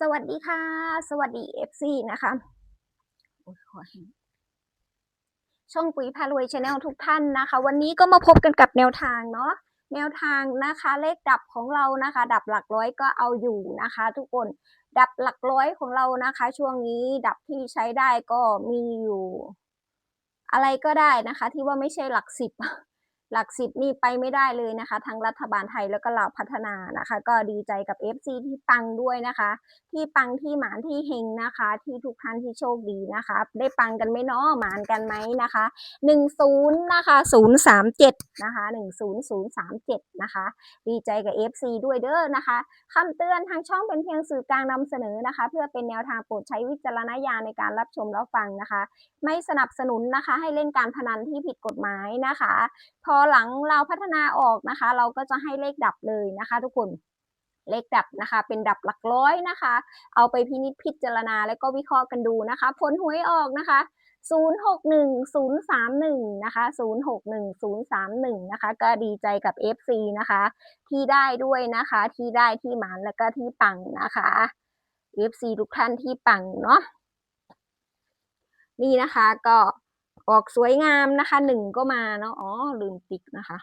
สวัสดีค่ะ สวัสดี FC นะคะโอ้ยขอแห้งช่องปุ๋ยพารวยชาแนลทุกท่านนะคะ วันนี้ก็มาพบกันกับแนวทางเนาะแนวทางนะคะเลขดับของเรานะคะ ดับหลักร้อยก็เอาอยู่นะคะ ทุกคนดับหลักร้อยของเรานะคะ ช่วงนี้ดับที่ใช้ได้ก็มีอยู่ อะไรก็ได้นะคะ ที่ว่าไม่ใช่หลักสิบ หลักสิบนี่ไปไม่ได้เลยนะคะ ทั้งรัฐบาลไทยแล้วก็ลาพัฒนานะคะ ก็ดีใจกับ FC ที่ปังด้วยนะคะ ที่ปังที่หมานที่เฮงนะคะ ที่ทุกท่านที่โชคดีนะคะ ได้ปังกันไหมเนาะหมานกันไหมนะคะหนึ่งศูนย์นะคะศูนย์สามเจ็ดนะคะหนึ่งศูนย์ศูนย์สามเจ็ดนะคะ ดีใจกับ FC ด้วยเด้อนะคะคำเตือนทางช่องเป็นเพียงสื่อกลางนำเสนอนะคะ เพื่อเป็นแนวทางโปรดใช้วิจารณญาณในการรับชมรับฟังนะคะ ไม่สนับสนุนนะคะ ให้เล่นการพนันที่ผิดกฎหมายนะคะพออหลังเราพัฒนาออกนะคะ เราก็จะให้เลขดับเลยนะคะ ทุกคนเลขดับนะคะ เป็นดับหลักร้อยนะคะ เอาไปพินิจพิจารณาแล้วก็วิเคราะห์กันดูนะคะผลหวยออกนะคะ061031นะคะ061031นะคะ ก็ดีใจกับ FC นะคะ ที่ได้ด้วยนะคะ ที่ได้ที่หมานแล้วก็ที่ปังนะคะ FC ทุกท่านที่ปังเนาะนี่นะคะก็ ออกสวยงามนะคะหนึ่งก็มาเนาะอ๋อลืมติ๊กนะคะ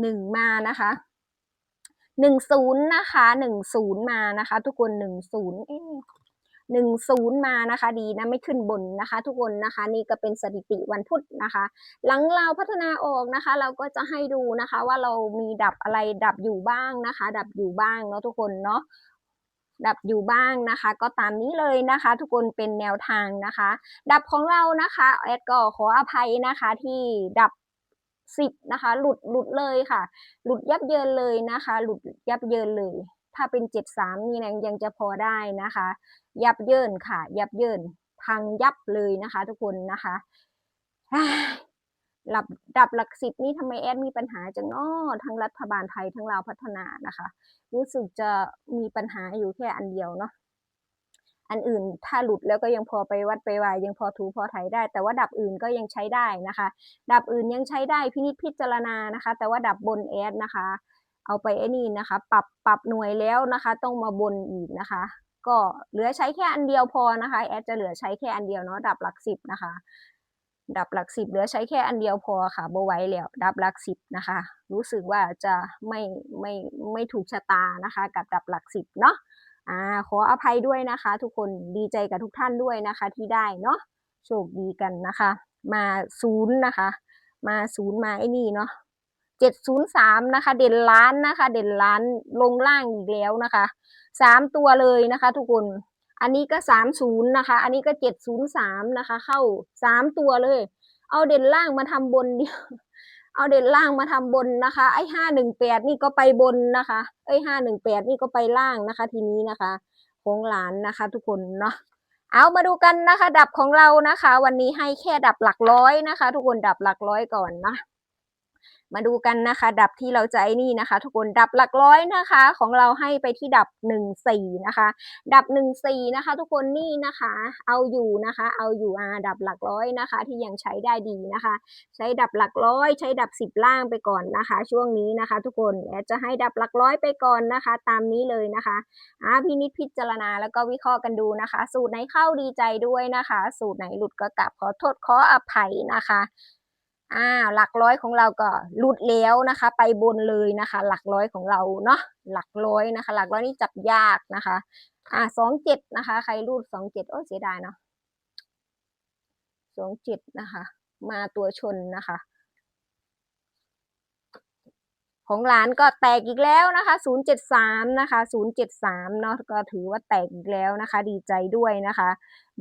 หนึ่งมานะคะหนึ่งศูนย์นะคะหนึ่งศูนย์มานะคะ ทุกคนหนึ่งศูนย์ หนึ่งศูนย์มานะคะ ดีนะไม่ขึ้นบนนะคะ ทุกคนนะคะ นี่ก็เป็นสถิติวันพุธนะคะ หลังเราพัฒนาออกนะคะ เราก็จะให้ดูนะคะ ว่าเรามีดับอะไรดับอยู่บ้างนะคะ ดับอยู่บ้างเนาะทุกคนเนาะดับอยู่บ้างนะคะ ก็ตามนี้เลยนะคะ ทุกคนเป็นแนวทางนะคะ ดับของเรานะคะแอดก็ขออภัยนะคะที่ดับสิบนะคะ หลุดหลุดเลยค่ะ หลุดยับเยินเลยนะคะ หลุดยับเยินเลย ถ้าเป็นเจ็ดสามนี่นะยังจะพอได้นะคะ ยับเยินค่ะ ยับเยินพังยับเลยนะคะ ทุกคนนะคะหลับดับหลักสิบนี่ทำไมแอดมีปัญหาจังอ้อทั้งรัฐบาลไทยทั้งลาวพัฒนานะคะ รู้สึกจะมีปัญหาอยู่แค่อันเดียวเนาะอันอื่นถ้าหลุดแล้วก็ยังพอไปวัดไปวายยังพอถูพอไถได้ แต่ว่าดับอื่นก็ยังใช้ได้นะคะ ดับอื่นยังใช้ได้พินิจพิจารณานะคะ แต่ว่าดับบนแอดนะคะ เอาไปไอ้นี่นะคะ ปรับปรับหน่วยแล้วนะคะ ต้องมาบนอีกนะคะ ก็เหลือใช้แค่อันเดียวพอนะคะ แอดจะเหลือใช้แค่อันเดียวเนาะดับหลักสิบนะคะ ดับหลักสิบเหลือใช้แค่อันเดียวพอค่ะโบไว้แล้ว ดับหลักสิบนะคะ รู้สึกว่าจะไม่ไม่ไม่ถูกชะตานะคะ กับดับหลักสิบเนาะอ่าขออภัยด้วยนะคะ ทุกคนดีใจกับทุกท่านด้วยนะคะ ที่ได้เนาะโชคดีกันนะคะ มาศูนย์นะคะ มาศูนย์มาไอ้นี่เนาะ เจ็ดศูนย์สามนะคะ เด่นล้านนะคะ เด่นล้านลงล่างอีกแล้วนะคะสามตัวเลยนะคะ ทุกคน อันนี้ก็สามศูนย์นะคะ อันนี้ก็เจ็ดศูนย์สามนะคะ เข้าสามตัวเลย เอาเด่นล่างมาทำบนเดียวเอาเด่นล่างมาทำบนนะคะ ไอ้ห้าหนึ่งแปดนี่ก็ไปบนนะคะ ไอ้ห้าหนึ่งแปดนี่ก็ไปล่างนะคะ ทีนี้นะคะของหลานนะคะ ทุกคนเนาะเอามาดูกันนะคะ ดับของเรานะคะ วันนี้ให้แค่ดับหลักร้อยนะคะ ทุกคนดับหลักร้อยก่อนนะ มาดูกันนะคะ ดับที่เราจะไอ้นี่นะคะ ทุกคนดับหลักร้อยนะคะ ของเราให้ไปที่ดับหนึ่งสี่นะคะ ดับหนึ่งสี่นะคะ ทุกคนนี่นะคะ เอาอยู่นะคะ เอาอยู่อ่าดับหลักร้อยนะคะ ที่ยังใช้ได้ดีนะคะ ใช้ดับหลักร้อย ใช้ดับสิบล่างไปก่อนนะคะ ช่วงนี้นะคะ ทุกคนแอดจะให้ดับหลักร้อยไปก่อนนะคะ ตามนี้เลยนะคะอ่าพินิจพิจารณาแล้วก็วิเคราะห์กันดูนะคะ สูตรไหนเข้าดีใจด้วยนะคะ สูตรไหนหลุดก็กลับขอโทษขออภัยนะคะ อ่าหลักร้อยของเราก็หลุดแล้วนะคะ ไปบนเลยนะคะ หลักร้อยของเราเนาะหลักร้อยนะคะ หลักร้อยนี่จับยากนะคะ อ่าสองเจ็ดนะคะ ใครรูดสองเจ็ดโอ้เสียดายเนาะสองเจ็ดนะคะ มาตัวชนนะคะ ของร้านก็แตกอีกแล้วนะคะ 073 นะคะ 073 เนาะก็ถือว่าแตกอีกแล้วนะคะ ดีใจด้วยนะคะ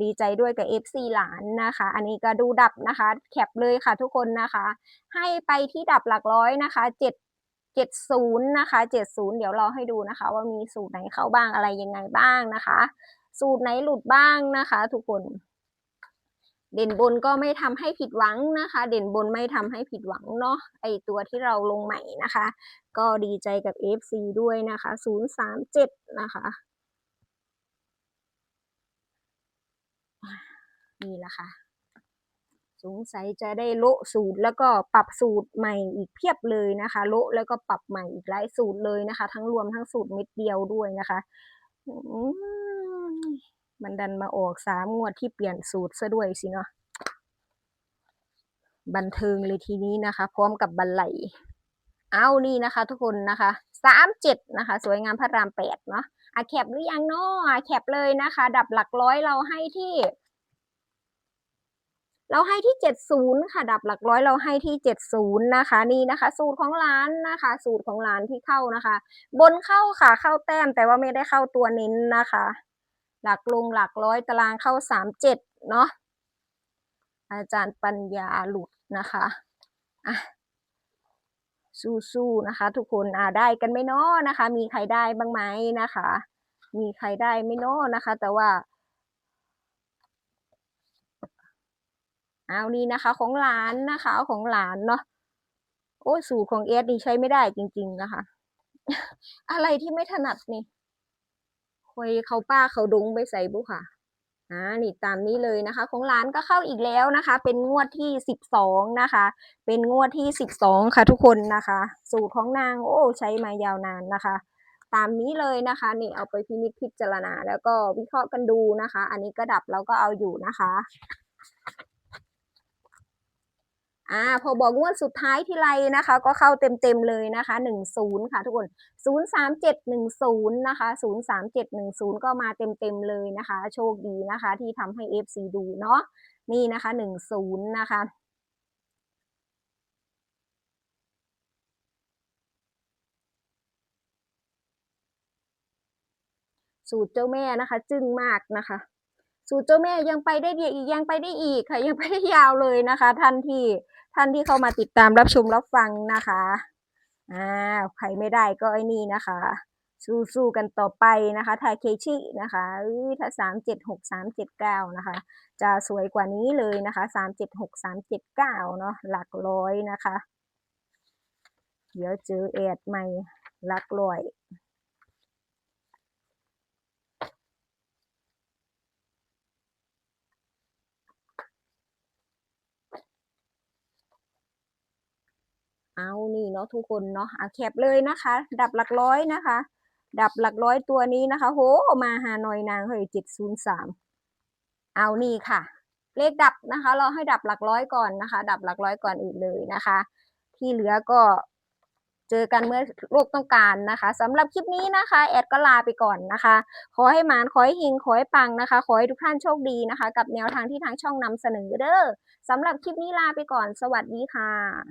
ดีใจด้วยกับ FC หลานนะคะ อันนี้ก็ดูดับนะคะ แคปเลยค่ะทุกคนนะคะ ให้ไปที่ดับหลักร้อยนะคะ 7 70 นะคะ 70 เดี๋ยวราให้ดูนะคะ ว่ามีสูตรไหนเข้าบ้างอะไรยังไงบ้างนะคะ สูตรไหนหลุดบ้างนะคะ ทุกคน เด่นบนก็ไม่ทำให้ผิดหวังนะคะ เด่นบนไม่ทำให้ผิดหวังเนาะไอตัวที่เราลงใหม่นะคะ ก็ดีใจกับ FC ด้วยนะคะ 037 นะคะนี่แหละค่ะ สงสัยจะได้โละสูตรแล้วก็ปรับสูตรใหม่อีกเพียบเลยนะคะ โละแล้วก็ปรับใหม่อีกหลายสูตรเลยนะคะ ทั้งรวมทั้งสูตรเม็ดเดียวด้วยนะคะอื มันดันมาออกสามงวดที่เปลี่ยนสูตรซะด้วยสิเนาะบันเทิงเลยทีนี้นะคะ พร้อมกับบันไหลเอานี่นะคะ ทุกคนนะคะสามเจ็ดนะคะ สวยงามพระรามแปดเนาะอะแคปหรือยังเนาะอะแคปเลยนะคะ ดับหลักร้อยเราให้ที่ เราให้ที่เจ็ดศูนย์ค่ะ ดับหลักร้อยเราให้ที่เจ็ดศูนย์นะคะ นี่นะคะ สูตรของร้านนะคะ สูตรของร้านที่เข้านะคะ บนเข้าค่ะเข้าแต้มแต่ว่าไม่ได้เข้าตัวเน้นนะคะ หลักลงหลักร้อยตารางเข้าสามเจ็ดเนาะอาจารย์ปัญญาหลุดนะคะอะสู้ๆนะคะ ทุกคนอ่าได้กันไมเนาะนะคะ มีใครได้บ้างไหมนะคะ มีใครได้ไมเนาะนะคะ แต่ว่าเอานี่นะคะ ของหลานนะคะ ของหลานเนาะโอ้สูตรของเอสนี่ใช้ไม่ได้จริง ๆ นะคะ อะไรที่ไม่ถนัดนี่ คอยเขาป้าเขาดงไปใส่บุค่ะอ่านี่ตามนี้เลยนะคะ ของร้านก็เข้าอีกแล้วนะคะ เป็นงวดที่สิบสองนะคะ เป็นงวดที่สิบสองค่ะทุกคนนะคะ สูตรของนางโอ้ใช้มายาวนานนะคะ ตามนี้เลยนะคะนี่เอาไปพินิจพิจารณา แล้วก็วิเคราะห์กันดูนะคะ อันนี้ก็ดับเราก็เอาอยู่นะคะ อ่าพอบอกงวดสุดท้ายที่ไรนะคะ ก็เข้าเต็มๆเลยนะคะหนึ่งศูนย์ค่ะทุกคนศูนย์สามเจ็ดหนึ่งศูนย์นะคะศูนย์สามเจ็ดหนึ่งศูนย์ก็มาเต็มๆเลยนะคะ โชคดีนะคะ ที่ทำให้ FC ดูเนาะนี่นะคะหนึ่งศูนย์นะคะสูตรเจ้าแม่นะคะ จึ้งมากนะคะ สูตรเจ้าแม่ยังไปได้ดีอีกยังไปได้อีกค่ะยังไปได้ยาวเลยนะคะ ท่านที่ ท่านที่เข้ามาติดตามรับชมรับฟังนะคะอ่าใครไม่ได้ก็ไอ้นี่นะคะ สู้ๆกันต่อไปนะคะทาเคชินะคะเอ้ยถ้าสามเจ็ดหกสามเจ็ดเก้านะคะ จะสวยกว่านี้เลยนะคะสามเจ็ดหกสามเจ็ดเก้าเนาะหลักร้อยนะคะ เดี๋ยวเจอแอดใหม่หลักร้อย เอานี่เนาะทุกคนเนาะอะแคปเลยนะคะ ดับหลักร้อยนะคะ ดับหลักร้อยตัวนี้นะคะ โห มาหาหน่อยนางเฮ้ยเจ็ดศูนย์สามเอานี่ค่ะ เลขดับนะคะ เราให้ดับหลักร้อยก่อนนะคะ ดับหลักร้อยก่อนอื่นเลยนะคะ ที่เหลือก็เจอกันเมื่อโลกต้องการนะคะสำหรับคลิปนี้นะคะ แอดก็ลาไปก่อนนะคะ ขอให้หมานขอให้หิงขอให้ปังนะคะ ขอให้ทุกท่านโชคดีนะคะ กับแนวทางที่ทางช่องนำเสนอเด้อสำหรับคลิปนี้ลาไปก่อน สวัสดีค่ะ